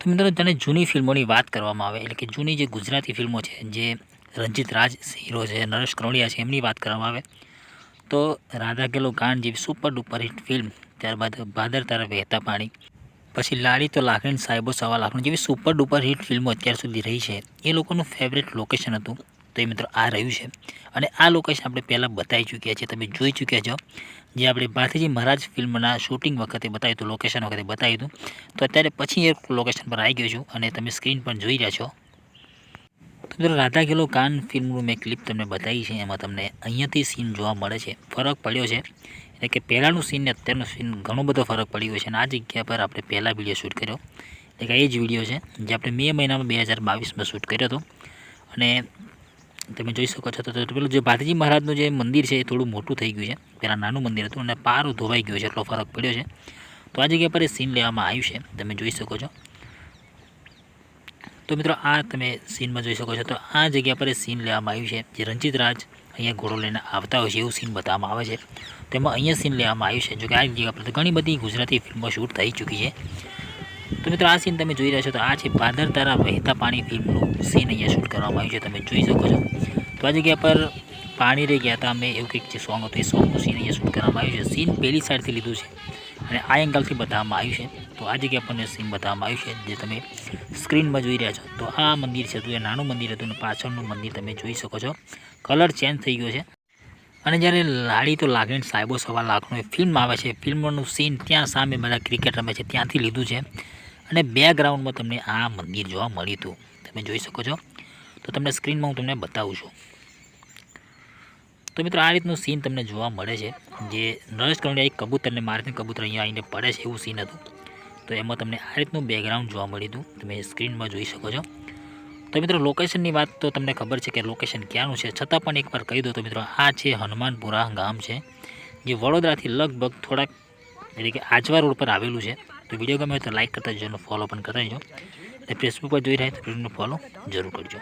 તો મિત્રો, તને જૂની ફિલ્મોની વાત કરવામાં આવે, એટલે કે જૂની જે ગુજરાતી ફિલ્મો છે, જે રંજીત રાજ, હીરો છે, નરેશ કરોડિયા છે, એમની વાત કરવામાં આવે. તો રાધા ગેલો ગાન જેવી સુપર ડુપર હિટ ફિલ્મ ત્યારબાદ ભાદર તારા વહેતા પાણી, પછી લાડી તો લાખણી સાહેબો સવા લાખણી જેવી સુપર ડુપર હિટ ફિલ્મો અત્યાર સુધી રહી છે, એ લોકોનું ફેવરેટ લોકેશન હતું. તો એ મિત્રો આ રહ્યું છે. અને આ લોકેશન આપણે પહેલાં બતાવી ચૂક્યા છીએ તમે જોઈ ચૂક્યા છો. જે આપણે ભારતીજી મહારાજ ફિલ્મના શૂટિંગ વખતે બતાવ્યું હતું લોકેશન વખતે બતાવ્યું હતું. તો અત્યારે પછી એ લોકેશન પર આવી ગયો છું અને તમે સ્ક્રીન પર જોઈ રહ્યા છો. તો મિત્રો રાધા ગેલો કાન ફિલ્મનું મેં ક્લિપ તમને બતાવી છે. એમાં તમને અહીંયાથી સીન જોવા મળે છે. ફરક પડ્યો છે. એટલે કે પહેલાંનું સીન ને અત્યારનું સીન ઘણો બધો ફરક પડ્યો છે. અને આ જગ્યા પર આપણે પહેલાં વીડિયો શૂટ કર્યો. એટલે કે એ જ વીડિયો છે જે આપણે મે મહિનામાં બે હજાર બાવીસમાં શૂટ કર્યો હતો. અને તમે જોઈ શકો છો. તો પેલું જે ભાતીજી મહારાજનું જે મંદિર છે એ થોડું મોટું થઈ ગયું છે. પહેલાં નાનું મંદિર હતું અને પારું ધોવાઈ ગયું છે. એટલો ફરક પડ્યો છે. તો આ જગ્યા પર એ સીન લેવામાં આવ્યું છે. તમે જોઈ શકો છો. તો મિત્રો, આ તમે સીનમાં જોઈ શકો છો. તો આ જગ્યા પર એ સીન લેવામાં આવ્યું છે. જે રંજિત રાજ અહીંયા ઘોડો લઈને આવતા હોય છે એવું સીન બતાવવામાં આવે છે. તેમાં અહીંયા સીન લેવામાં આવ્યું છે. જો કે આ જગ્યા પર તો ઘણી બધી ગુજરાતી ફિલ્મો શૂટ થઈ ચૂકી છે. તો મિત્રો, આ સીન તમે જોઈ રહ્યા છો તો આ છે ભાદર તારા વહેતા પાણી ફિલ્મનું સીન અહીંયા શૂટ કરવામાં આવ્યું છે. તમે જોઈ શકો છો. તો આ જગ્યા પર પાણી રહી ગયા હતા. અમે એવું કંઈક જે સોંગ હતું એ સોંગનું સીન અહીંયા શૂટ કરવામાં આવ્યું છે. સીન પહેલી સાઈડથી લીધું છે અને આ એંગલથી બતાવવામાં આવ્યું છે. તો આ જગ્યા પર સીન બતાવવામાં આવ્યું છે જે તમે સ્ક્રીનમાં જોઈ રહ્યા છો. તો આ મંદિર છે તો એ નાનું મંદિર હતું અને પાછળનું મંદિર તમે જોઈ શકો છો. કલર ચેન્જ થઈ ગયો છે. અને જ્યારે લાડી તો લાગણી સાહેબો સવા લાખનો એ ફિલ્મ આવે છે. ફિલ્મનું સીન ત્યાં સામે બધા ક્રિકેટ રમે છે. ત્યાંથી લીધું છે. અને બેકગ્રાઉન્ડમાં તમને આ મંદિર જોવા મળ્યું હતું. તમે જોઈ શકો છો. તો તમને સ્ક્રીનમાં હું તમને બતાવું છું. તો મિત્રો, આ રીતનું સીન તમને જોવા મળે છે. જે નરેશ કરોડિયા એક કબૂતરને મારીને કબૂતર અહીંયા આવીને પડે છે એવું સીન હતું. તો એમાં તમને આ રીતનું બેકગ્રાઉન્ડ જોવા મળ્યું હતું. તમે સ્ક્રીનમાં જોઈ શકો છો. તો મિત્રો લોકેશનની વાત તો તમને ખબર છે કે લોકેશન ક્યાંનું છે? છતાં પણ એકવાર કહી દો તો મિત્રો, આ છે હનુમાનપુરા ગામ છે, જે વડોદરાથી લગભગ થોડાક એટલે કે આજવા રોડ પર આવેલું છે. તો વીડિયો ગમે તો લાઇક કરતા જરૂર ફોલો પણ કરજો અને ફેસબુક પર જોઈ રહ્યા તો ફોલો જરૂર કરજો.